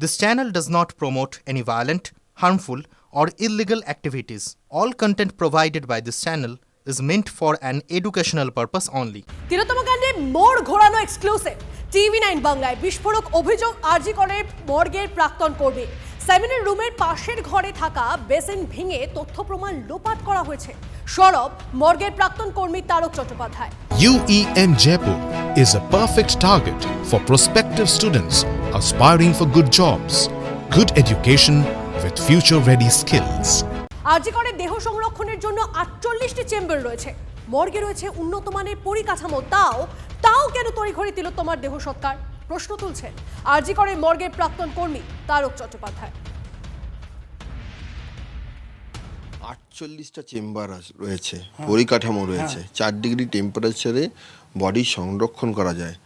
This channel does not promote any violent, harmful, or illegal activities. All content provided by this channel is meant for an educational purpose only. তিলোত্তম কাণ্ডে মোড় ঘোরানো exclusive TV nine বাংলায় বিস্ফোরক অভিযোগ আরজি করে মর্গের প্রাক্তন কর্মী সেমিনার রুমের পাশের ঘরে থাকা বেসিন ভেঙে তথ্য প্রমাণ লোপাট করা হয়েছে সরব মর্গের প্রাক্তন কর্মী Tarak Chattopadhyay UEM Jaipur is a perfect target for prospective students aspiring for good jobs, good education with future ready skills. আরজি করে দেহ সংরক্ষণের জন্য আটচল্লিশটি চেম্বার রয়েছে। মর্গে রয়েছে উন্নত মানের পরিকাঠামো তাও তাও কেন তড়িঘড়ি তিলোত্তমার দেহ সৎকার? প্রশ্ন তুলছেন আরজি করে মর্গের প্রাক্তন কর্মী তারক চট্টোপাধ্যায়। আটচল্লিশটা চেম্বার রয়েছে পরিকাঠামো রয়েছে। চার ডিগ্রি টেম্পারেচারে বডি সংরক্ষণ করা যায়।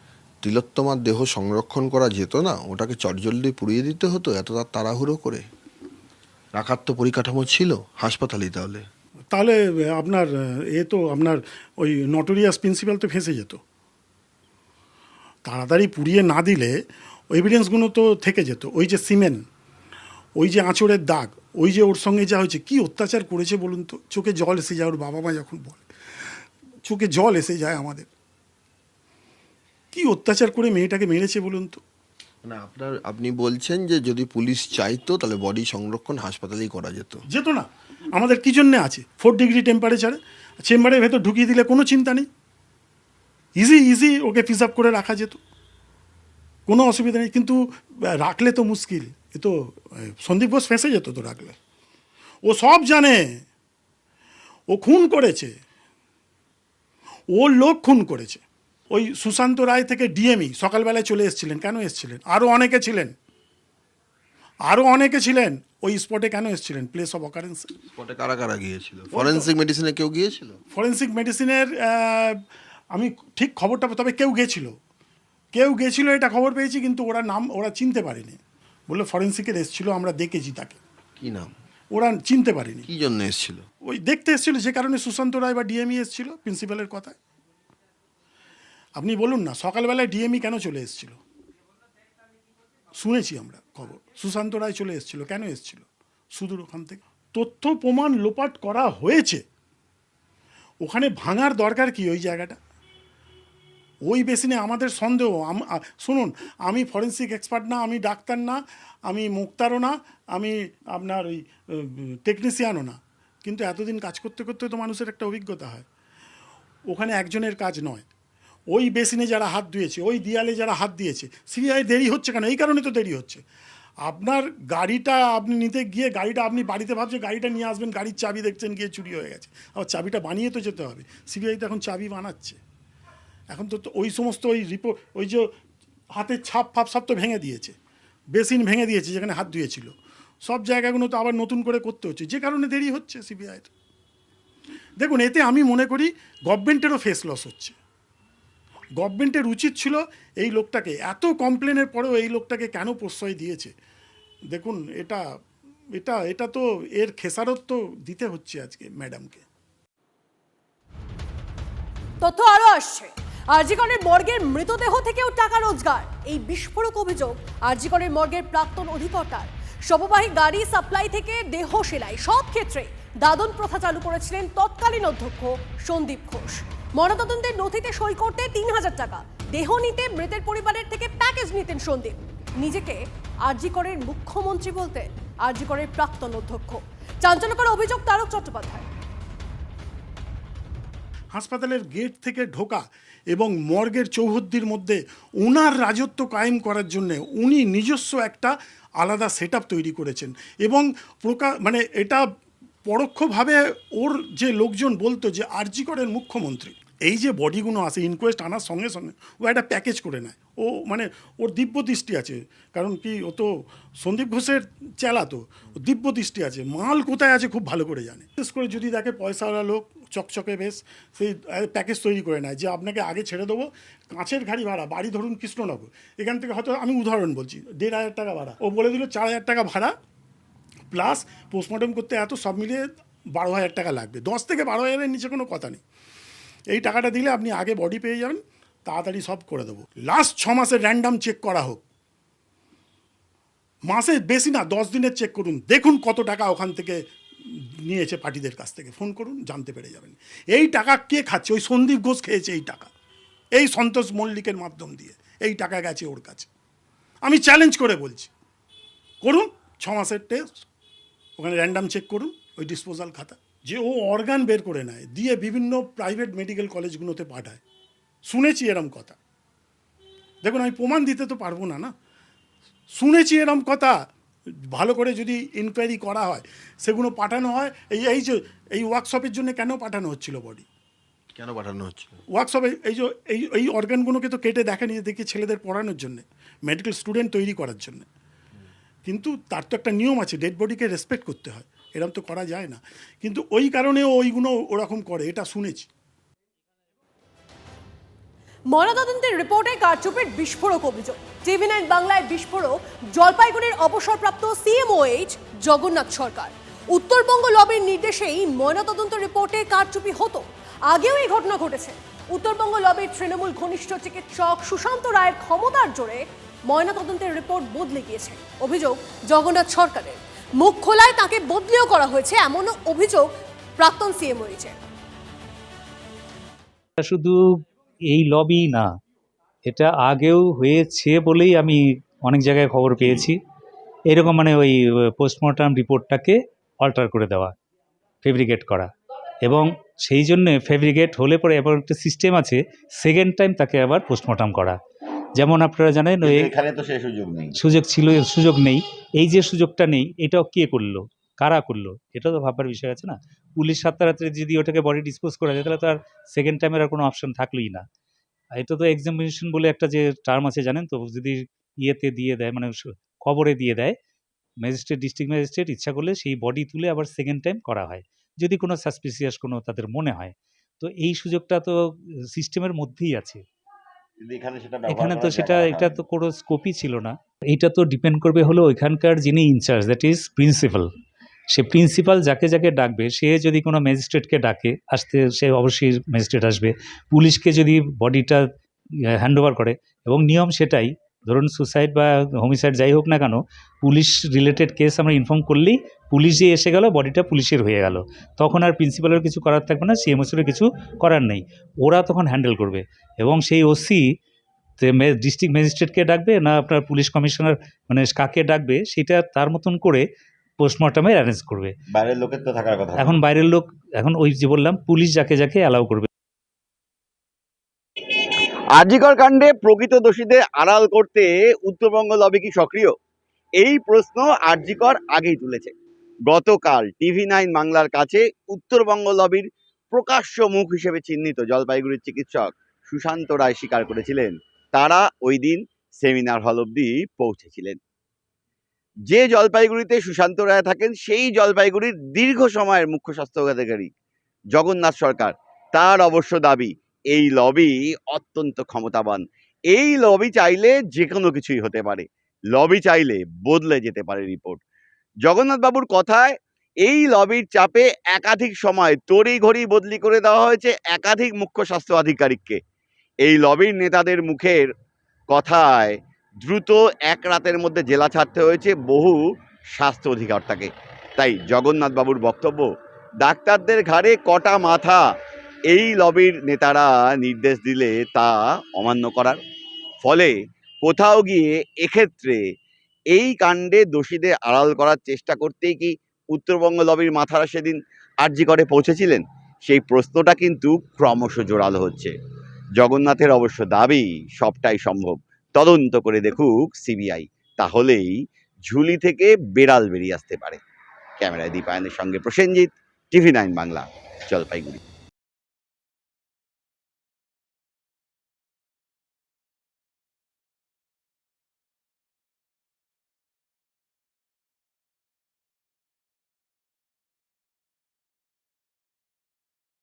তিলোত্তমার দেহ সংরক্ষণ করা যেত না, ওটাকে চটজলদি পুড়িয়ে দিতে হতো এত তার তাড়াহুড়ো করে। রাখার তো পরিকাঠামো ছিল হাসপাতালেই তাহলে। তাহলে আপনার, এ তো আপনার ওই নটোরিয়াস প্রিন্সিপাল তো ফেঁসে যেত। তাড়াতাড়ি পুড়িয়ে না দিলে এভিডেন্সগুলো তো থেকে যেত। ওই যে সিমেন্ট, ওই যে আঁচড়ের দাগ, ওই যে ওর সঙ্গে যা হয়েছে, কি অত্যাচার করেছে বলুন তো? চোখে জল এসে যায়, ওর বাবা মা যখন বলে, চোখে জল এসে যায় আমাদের। কি অত্যাচার করে মেয়েটাকে মেরেছে বলুন তো? মানে আপনার আপনি বলছেন যে যদি পুলিশ চাইতো তাহলে বডি সংরক্ষণ হাসপাতালেই করা যেত। যেত না। আমাদের কী জন্যে আছে? ফোর ডিগ্রি টেম্পারেচারে চেম্বারের ভেতর ঢুকিয়ে দিলে কোনো চিন্তা নেই? ইজি ইজি ওকে প্রিজার্ভ করে রাখা যেত। কোনো অসুবিধা নেই। কিন্তু রাখলে তো মুশকিল। এ তো সন্দীপ ঘোষ ফেঁসে যেত তো রাখলে। ও সব জানে। ও খুন করেছে। ওর লোক খুন করেছে। ওই সুশান্ত রায় থেকে ডিএমই সকালবেলায় চলে এসেছিলেন কেন এসেছিলেন? আরও অনেকে ছিলেন। আরও অনেকে ছিলেন। ওই স্পটে কেন এসেছিলেন? প্লেস অফ অকারেন্স স্পটে কারা কারা গিয়েছিল? ফরেন্সিক মেডিসিনে কেউ গিয়েছিল? ফরেন্সিক মেডিসিনের আমি ঠিক খবরটা তবে কেউ গেছিল। কেউ গেছিল এটা খবর পেয়েছি কিন্তু ওরা নাম ওরা চিনতে পারেনি। বলল ফরেন্সিকের এসেছিল আমরা দেখেছি তাকে। কি নাম? ওরা চিনতে পারেনি। কি জন্য এসেছিল? ওই দেখতে এসেছিল যে কারণে সুশান্ত রায় বা ডিএমই এসেছিল প্রিন্সিপালের কথায়। আপনি বলুন না, সকালবেলায় ডিএমই কেন চলে এসেছিল? শুনেছি আমরা খবর। সুশান্ত রায় চলে এসেছিল, কেন এসেছিল? সুদূর ওখান থেকে। তথ্য প্রমাণ লোপাট করা হয়েছে। ওখানে ভাঙার দরকার কি ওই জায়গাটা? ওই বেসিনে আমাদের সন্দেহ। শুনুন, আমি ফরেন্সিক এক্সপার্ট না, আমি ডাক্তার না, আমি মুক্তারও না, আমি আপনার ওই টেকনিশিয়ানও না। কিন্তু এতদিন কাজ করতে করতে তো মানুষের একটা অভিজ্ঞতা হয়। ওখানে একজনের কাজ নয়। ওই বেসিনে যারা হাত ধুয়েছে, ওই দেয়ালে যারা হাত দিয়েছে, সিবিআই দেরি হচ্ছে কেন? এই কারণে তো দেরি হচ্ছে। আপনার গাড়িটা আপনি নিতে গিয়ে গাড়িটা আপনি বাড়িতে ভাবছে গাড়িটা নিয়ে আসবেন, গাড়ির চাবি দেখছেন গিয়ে চুরি হয়ে গেছে। আবার চাবিটা বানিয়ে তো যেতে হবে। সিবিআই তো এখন চাবি বানাচ্ছে। এখন তো তো ওই সমস্ত ওই রিপোর্ট ওই যে হাতের ছাপ ফাপ সব তো ভেঙে দিয়েছে। বেসিন ভেঙে দিয়েছে যেখানে হাত ধুয়েছিল। সব জায়গাগুলো তো আবার নতুন করে করতে হচ্ছে। যে কারণে দেরি হচ্ছে সিবিআইয়ের। দেখুন, এতে আমি মনে করি গভর্নমেন্টেরও ফেস লস হচ্ছে। গভর্নমেন্টের উচিত ছিল এই লোকটাকে, এত কমপ্লেনের পরেও এই লোকটাকে কেন প্রশ্রয় দিয়েছে? দেখুন, এটা এটা এটা তো এর খেসারত তো দিতে হচ্ছে আজকে ম্যাডামকে। তথ্য আরও আসছে। আরজিকরের মর্গের মৃতদেহ থেকেও টাকা রোজগার। এই বিস্ফোরক অভিযোগ আরজিকরের মর্গের প্রাক্তন অধিকর্তার। শববাহী গাড়ি সাপ্লাই থেকে দেহ সেলাই, সব ক্ষেত্রে দাদন প্রথা চালু করেছিলেন তৎকালীন অধ্যক্ষ সন্দীপ ঘোষ। ময়নাতদন্তের নথিতে সই করতে তিন হাজার টাকা। দেহ নিতে মৃতের পরিবারের থেকে প্যাকেজ নিতেন সন্দীপ। নিজেকে আরজিকরের মুখ্যমন্ত্রী বলতে আরজিকরের প্রাক্তন অধ্যক্ষ। চাঞ্চল্যকর অভিযোগ তারক চট্টোপাধ্যায়। হাসপাতালের গেট থেকে ঢোকা এবং মর্গের চৌহদ্দির মধ্যে ওনার রাজত্ব কায়েম করার জন্য উনি নিজস্ব একটা আলাদা সেট তৈরি করেছেন। এবং প্রকা মানে এটা পরোক্ষভাবে ওর যে লোকজন বলতো যে আরজিকরের মুখ্যমন্ত্রী, এই যে বডিগুলো আসে ইনকোয়েস্ট আনার সঙ্গে সঙ্গে ও একটা প্যাকেজ করে নেয়। ও মানে ওর দিব্য দৃষ্টি আছে, কারণ কি ও তো সন্দীপ ঘোষের চেলা তো দিব্য দৃষ্টি আছে, মাল কোথায় আছে খুব ভালো করে জানে। বিশেষ করে যদি দেখে পয়সাওয়ালা লোক চকচকে বেশ, সেই প্যাকেজ তৈরি করে নেয়, যে আপনাকে আগে ছেড়ে দেবো, কাঁচের গাড়ি ভাড়া, বাড়ি ধরুন কৃষ্ণনগর, এখান থেকে হয়তো আমি উদাহরণ বলছি, দেড় হাজার টাকা ভাড়া। ও বলে দিল চার হাজার টাকা ভাড়া প্লাস পোস্টমর্টম করতে এত সব মিলিয়ে বারো হাজার টাকা লাগবে। দশ থেকে বারো হাজারের নিচে কোনো কথা নেই। এই টাকাটা দিলে আপনি আগে বডি পেয়ে যাবেন, তাড়াতাড়ি সব করে দেবো। লাস্ট ছ মাসের র্যান্ডাম চেক করা হোক। মাসে বেশি না, দশ দিনের চেক করুন। দেখুন কত টাকা ওখান থেকে নিয়েছে পার্টিদের কাছ থেকে। ফোন করুন, জানতে পেরে যাবেন। এই টাকা কে খাচ্ছে? ওই সন্দীপ ঘোষ খেয়েছে এই টাকা। এই সন্তোষ মল্লিকের মাধ্যম দিয়ে এই টাকা গেছে ওর কাছে। আমি চ্যালেঞ্জ করে বলছি। করুন, ছ মাসের টেস্ট ওখানে র্যান্ডাম চেক করুন ওই ডিসপোজাল খাতা। যে ও অর্গান বের করে নেয় দিয়ে বিভিন্ন প্রাইভেট মেডিকেল কলেজগুলোতে পাঠায়। শুনেছি এরম কথা। দেখুন আমি প্রমাণ দিতে তো পারব না না? শুনেছি এরম কথা। ভালো করে যদি ইনকোয়ারি করা হয় সেগুলো পাঠানো হয়। এই এই যে এই ওয়ার্কশপের জন্য কেন পাঠানো হচ্ছিল বডি কেন পাঠানো হচ্ছে ওয়ার্কশপে এই যে এই এই অর্গানগুলোকে তো কেটে দেখেনি দেখি ছেলেদের পড়ানোর জন্য মেডিকেল স্টুডেন্ট তৈরি করার জন্য। কিন্তু তার তো একটা নিয়ম আছে ডেড বডিকে রেসপেক্ট করতে হয়। এরকম তো করা যায় না। কিন্তু ওই কারণেও ওইগুলো ওরকম করে, এটা শুনেছি। ময়নাতদন্তের রিপোর্টে কারচুপির বিস্ফোরক অভিযোগ। টিভি নাইন বাংলায় বিস্ফোরক, জলপাইগুড়ির অবসরপ্রাপ্ত সিএমওএইচ জগন্নাথ সরকার। উত্তরবঙ্গ লবির নির্দেশেই ময়নাতদন্ত রিপোর্টে কারচুপি হতো। আগেও এই ঘটনা ঘটেছে। উত্তরবঙ্গ লবির তৃণমূল ঘনিষ্ঠ চিকিৎসক সুশান্ত রায়ের ক্ষমতার জোরে ময়নাতদন্তের রিপোর্ট বদলে গিয়েছে। অভিযোগ, জগন্নাথ সরকারের। মুখ খোলায় তাকে বদলিও করা হয়েছে, এমনও অভিযোগ প্রাক্তন সিএমওএইচের এটা শুধু এই লবি না, এটা আগেও হয়েছে বলেই আমি অনেক জায়গায় খবর পেয়েছি। এরকম মানে ওই পোস্টমর্টম রিপোর্টটাকে অল্টার করে দেওয়া ফেব্রিকেট করা। এবং সেই জন্যে ফেব্রিকেট হলে পরে এবার একটা সিস্টেম আছে সেকেন্ড টাইম তাকে আবার পোস্টমর্টম করা। যেমন আপনারা জানেন ওই এখানে তো সেই সুযোগ নেই। সুযোগ ছিল সুযোগ নেই। এই যে সুযোগটা নেই এটাও কে করল? কারা করল? এটা তো ভাববার বিষয় আছে না। পুলিশ রাত্রে যদি ওটাকে বডি ডিসপোজ করা যায় তাহলে তো আর সেকেন্ড টাইমের আর কোনো অপশন থাকলোই না। এটা তো এক্সামিনেশন বলে একটা যে টার্ম আছে জানেন তো যদি ইয়েতে দিয়ে দেয় মানে খবরে দিয়ে দেয় ম্যাজিস্ট্রেট ডিস্ট্রিক্ট ম্যাজিস্ট্রেট ইচ্ছা করলে সেই বডি তুলে আবার সেকেন্ড টাইম করা হয়। যদি কোনো সাসপিসিয়াস কোনো তাদের মনে হয়। তো এই সুযোগটা তো সিস্টেমের মধ্যেই আছে। এখানে সেটা এখানে তো সেটা এটা তো কোনো স্কোপই ছিল না। এটা তো ডিপেন্ড করবে হলো ওইখানকার যিনি ইনচার্জ দ্যাট ইজ প্রিন্সিপাল সে প্রিন্সিপাল যাকে যাকে ডাকবে সে যদি কোনো ম্যাজিস্ট্রেটকে ডাকে আসতে সে অবশ্যই ম্যাজিস্ট্রেট আসবে। পুলিশকে যদি বডিটা হ্যান্ড ওভার করে এবং নিয়ম সেটাই ধরুন সুসাইড বা হোমিসাইড যাই হোক না কেন পুলিশ রিলেটেড কেস আমরা ইনফর্ম করলেই পুলিশ যে এসে গেল বডিটা পুলিশের হয়ে গেল। তখন আর প্রিন্সিপালের কিছু করার থাকবে না সিএমএসের কিছু করার নেই। ওরা তখন হ্যান্ডেল করবে। এবং সেই ওসি ডিস্ট্রিক্ট ম্যাজিস্ট্রেটকে ডাকবে না আপনার পুলিশ কমিশনার মানে কাকে ডাকবে সেটা তার মতন করে পোস্টমর্টমে অ্যারেঞ্জ করবে। বাইরের লোকের তো থাকার কথা। এখন বাইরের লোক এখন ওই যে বললাম পুলিশ যাকে যাকে অ্যালাউ করবে। আজিকর কাণ্ডে প্রকৃত দোষীদের আড়াল করতে উত্তরবঙ্গ লবি কি সক্রিয়? এই প্রশ্ন আরজিকর আগেই তুলেছে। গতকাল টিভি নাইন বাংলার কাছে উত্তরবঙ্গ লবির প্রকাশ্য মুখ হিসেবে চিহ্নিত জলপাইগুড়ির চিকিৎসক সুশান্ত রায় স্বীকার করেছিলেন। তারা ওই দিন সেমিনার হল অব্দি পৌঁছেছিলেন। যে জলপাইগুড়িতে সুশান্ত রায় থাকেন, সেই জলপাইগুড়ির দীর্ঘ সময়ের মুখ্য স্বাস্থ্য অধিকারী জগন্নাথ সরকার, তার অবশ্য দাবি এই লবি অত্যন্ত ক্ষমতাবান। এই লবি চাইলে যে কোনো কিছুই হতে পারে। লবি চাইলে বদলে যেতে পারে রিপোর্ট জগন্নাথ বাবুর কথায়, এই লবির চাপে একাধিক সময় তড়ি ঘড়ি বদলি করে দেওয়া হয়েছে একাধিক মুখ্য স্বাস্থ্য আধিকারিককে। এই লবির নেতাদের মুখের কথায় দ্রুত এক রাতের মধ্যে জেলা ছাড়তে হয়েছে বহু স্বাস্থ্য অধিকর্তাকে। তাই জগন্নাথ বাবুর বক্তব্য, ডাক্তারদের ঘাড়ে কটা মাথা এই লবির নেতারা নির্দেশ দিলে তা অমান্য করার। ফলে কোথাও গিয়ে এক্ষেত্রে এই কাণ্ডে দোষীদের আড়াল করার চেষ্টা করতেই কি উত্তরবঙ্গ লবির মাথারা সেদিন আর্জি করে পৌঁছেছিলেন? সেই প্রশ্নটা কিন্তু ক্রমশ জোরালো হচ্ছে। জগন্নাথের অবশ্য দাবি সবটাই সম্ভব। তদন্ত করে দেখুক সিবিআই। তাহলেই ঝুলি থেকে বেড়াল বেরিয়ে আসতে পারে। ক্যামেরায় দীপায়নের সঙ্গে প্রসেনজিৎ, টিভি নাইন বাংলা, জলপাইগুড়ি।